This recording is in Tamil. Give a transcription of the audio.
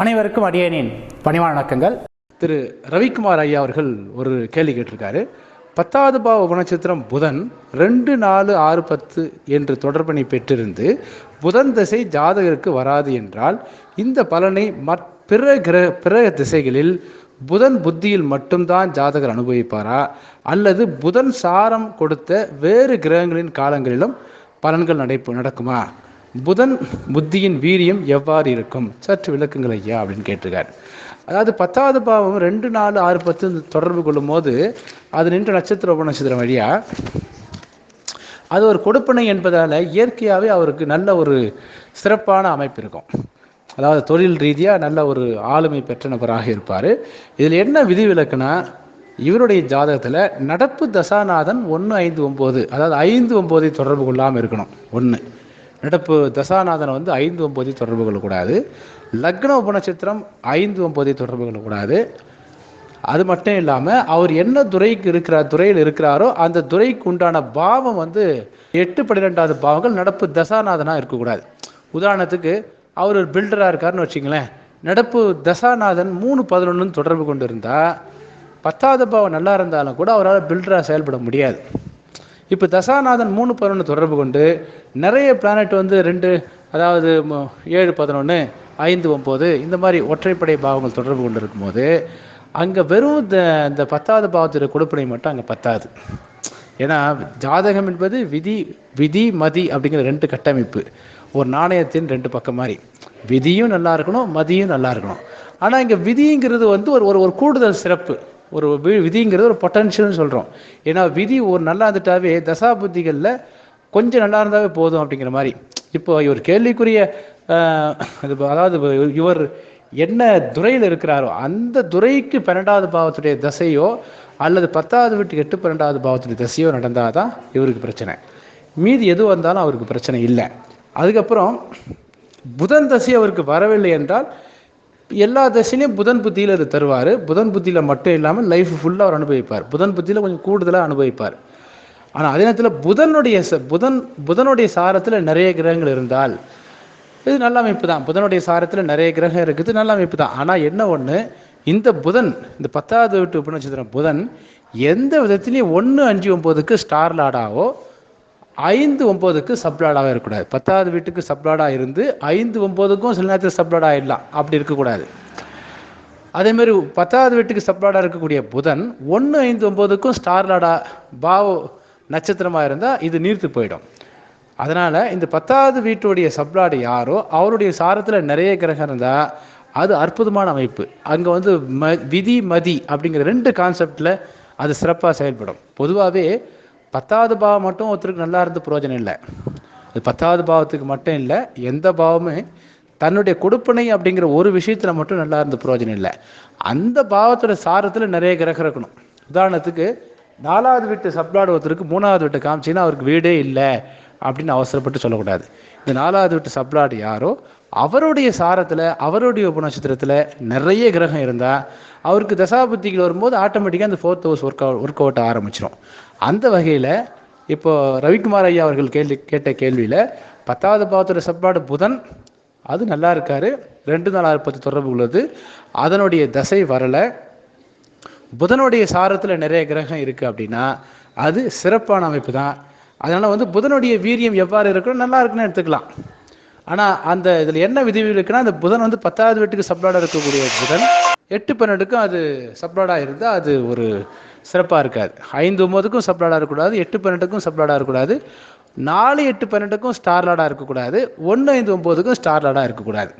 அனைவருக்கும் அடியேனின் பணிவான வணக்கங்கள். திரு ரவிக்குமார் ஐயா அவர்கள் ஒரு கேள்வி கேட்டிருக்காரு. பத்தாவது பாவ குணச்சித்திரம் புதன் ரெண்டு நாலு ஆறு பத்து என்று தொடர்பினை பெற்றிருந்து புதன் திசை ஜாதகருக்கு வராது என்றால் இந்த பலனை பிற கிரக பிற திசைகளில் புதன் புத்தியில் மட்டும்தான் ஜாதகர் அனுபவிப்பாரா? அல்லது புதன் சாரம் கொடுத்த வேறு கிரகங்களின் காலங்களிலும் பலன்கள் நடைப்பு நடக்குமா? புதன் புத்தியின் வீரியம் எவ்வாறு இருக்கும்? சற்று விளக்குங்கள் ஐயா அப்படின்னு கேட்டிருக்காரு. அதாவது பத்தாவது பாவம் ரெண்டு நாலு ஆறு பத்து தொடர்பு கொள்ளும் போது அது நின்ற நட்சத்திர உபநட்சத்திரம் வழியா அது ஒரு கொடுப்பனை என்பதால் இயற்கையாகவே அவருக்கு நல்ல ஒரு சிறப்பான அமைப்பு இருக்கும். அதாவது தொழில் ரீதியாக நல்ல ஒரு ஆளுமை பெற்ற நபராக இருப்பார். இதில் என்ன விதிவிலக்குனா இவருடைய ஜாதகத்தில் நடப்பு தசாநாதன் ஒன்று ஐந்து ஒம்பது அதாவது ஐந்து ஒம்போதை தொடர்பு கொள்ளாமல் இருக்கணும். ஒன்று நடப்பு தசாநாதனை வந்து ஐந்து ஒம்பது தொடர்பு கொள்ளக்கூடாது லக்ன உபநட்சத்திரம் ஐந்து ஒம்பது தொடர்பு கொள்ளக்கூடாது அது மட்டும் இல்லாமல் அவர் என்ன துறைக்கு இருக்கிறார் துறையில் இருக்கிறாரோ அந்த துறைக்கு உண்டான பாவம் வந்து எட்டு பன்னிரெண்டாவது பாவங்கள் நடப்பு தசாநாதனாக இருக்கக்கூடாது. உதாரணத்துக்கு அவர் ஒரு பில்டராக இருக்காருன்னு வச்சுங்களேன். நடப்பு தசாநாதன் மூணு பதினொன்றுன்னு தொடர்பு கொண்டு இருந்தால் பத்தாவது பாவம் நல்லா இருந்தாலும் கூட அவரால் பில்டராக செயல்பட முடியாது. இப்போ தசாநாதன் மூணு பதினொன்று தொடர்பு கொண்டு நிறைய பிளானட் வந்து ரெண்டு அதாவது ஏழு பதினொன்று ஐந்து ஒம்பது இந்த மாதிரி ஒற்றைப்படை பாவங்கள் தொடர்பு கொண்டு இருக்கும்போது அங்கே வெறும் இந்த இந்த பத்தாவது பாவத்துடைய கொடுப்பினை மட்டும் அங்கே பத்தாது. ஏன்னா ஜாதகம் என்பது விதி விதி மதி அப்படிங்கிற ரெண்டு கட்டமைப்பு. ஒரு நாணயத்தின் ரெண்டு பக்கம் மாதிரி. விதியும் நல்லா இருக்கணும் மதியும் நல்லா இருக்கணும். ஆனால் இங்கே விதிங்கிறது வந்து ஒரு ஒரு ஒரு கூடுதல் சிறப்பு. ஒரு வி- விதிங்கிறது ஒரு பொட்டன்ஷியல்னு சொல்கிறோம் ஏன்னா விதி ஒரு நல்லா இருந்துட்டாவே தசா புத்திகளில் கொஞ்சம் நல்லா இருந்தாவே போதும் அப்படிங்கிற மாதிரி. இப்போ இவர் கேள்விக்குரிய அது அதாவது இவர் என்ன துறையில் இருக்கிறாரோ அந்த துறைக்கு பன்னெண்டாவது பாவத்துடைய தசையோ அல்லது பத்தாவது வீட்டுக்கு எட்டு பன்னெண்டாவது பாவத்துடைய தசையோ நடந்தால் தான் இவருக்கு பிரச்சனை. மீதி எது வந்தாலும் அவருக்கு பிரச்சனை இல்லை. அதுக்கப்புறம் புதன் தசை அவருக்கு வரவில்லை என்றால் எல்லா தசையிலையும் புதன் புத்தியில் அது தருவார். புதன் புத்தியில் மட்டும் இல்லாமல் லைஃப் ஃபுல்லாக அவர் அனுபவிப்பார். புதன் புத்தியில் கொஞ்சம் கூடுதலாக அனுபவிப்பார். ஆனால் அதே நேரத்தில் புதனுடைய ச- புதன் புதனுடைய சாரத்தில் நிறைய கிரகங்கள் இருந்தால் இது நல்ல அமைப்பு தான். புதனுடைய சாரத்தில் நிறைய கிரகம் இருக்குது நல்ல அமைப்பு தான். ஆனால் என்ன ஒன்று இந்த புதன் இந்த பத்தாவது வீட்டு உபநட்சத்திரம் புதன் எந்த விதத்திலையும் ஒன்று அஞ்சு ஒம்போதுக்கு ஸ்டார் லாடாவோ ஐந்து ஒம்போதுக்கு சப்ளாடாக இருக்கக்கூடாது. பத்தாவது வீட்டுக்கு சப்ளாடாக இருந்து ஐந்து ஒம்போதுக்கும் சில நேரத்தில் சப்ளாட் ஆகிடலாம் அப்படி இருக்கக்கூடாது. அதேமாரி பத்தாவது வீட்டுக்கு சப்ளாடாக இருக்கக்கூடிய புதன் ஒன்று ஐந்து ஒம்போதுக்கும் ஸ்டார்லாடா பாவ நட்சத்திரமாக இருந்தால் இது நீர்த்து போயிடும். அதனால் இந்த பத்தாவது வீட்டுடைய சப்ளாடு யாரோ அவருடைய சாரத்தில் நிறைய கிரகம் இருந்தால் அது அற்புதமான அமைப்பு. அங்கே வந்து ம விதி மதி அப்படிங்கிற ரெண்டு கான்செப்டில் அது சிறப்பாக செயல்படும். பொதுவாகவே பத்தாவது பாவம் மட்டும் ஒருத்தருக்கு நல்லா இருந்து பிரயோஜனம் இல்லை. அது பத்தாவது பாவத்துக்கு மட்டும் இல்லை எந்த பாவமே தன்னுடைய கொடுப்பனை அப்படிங்கிற ஒரு விஷயத்தில் மட்டும் நல்லா இருந்து பிரயோஜனம் இல்லை. அந்த பாவத்தோட சாரத்தில் நிறைய கிரகம் இருக்கணும். உதாரணத்துக்கு நாலாவது வீட்டு சப்ளாடு ஒருத்தருக்கு மூணாவது வீட்டை காமிச்சின்னா அவருக்கு வீடே இல்லை அப்படின்னு அவசரப்பட்டு சொல்லக்கூடாது. இந்த நாலாவது வீட்டு சப்ளாடு யாரோ அவருடைய சாரத்தில் அவருடைய உபநட்சத்திரத்தில் நிறைய கிரகம் இருந்தால் அவருக்கு தசாபுத்திகள் வரும்போது ஆட்டோமேட்டிக்காக அந்த fourth house work out work out ஆரம்பிச்சிடும் அந்த வகையில் இப்போது ரவிக்குமார் ஐயா அவர்கள் கேள்வி கேட்ட கேள்வியில் பத்தாவது பாவத்தோட சப்ளாடு புதன் அது நல்லா இருக்காரு. ரெண்டு நாள் பத்து தொடர்பு உள்ளது. அதனுடைய தசை வரலை. புதனுடைய சாரத்தில் நிறைய கிரகம் இருக்குது அப்படின்னா அது சிறப்பான அமைப்பு தான் அதனால் வந்து புதனுடைய வீரியம் எவ்வாறு இருக்கணும் நல்லா இருக்குன்னு எடுத்துக்கலாம். ஆனால் அந்த இதில் என்ன விதி இருக்குன்னா அந்த புதன் வந்து பத்தாவது வீட்டுக்கு சப்ளாடாக இருக்கக்கூடிய புதன். எட்டு பன்னெண்டுக்கும் அது சப்ளாடாக இருந்தால் அது ஒரு சிறப்பாக இருக்காது. ஐந்து ஒம்போதுக்கும் சப்ளாடாக இருக்கக்கூடாது எட்டு பன்னெண்டுக்கும் சப்ளாடாக இருக்கக்கூடாது நாலு எட்டு பன்னெண்டுக்கும் ஸ்டார்லாடாக இருக்கக்கூடாது ஒன்று ஐந்து ஒம்போதுக்கும் ஸ்டார்லாடாக இருக்கக்கூடாது.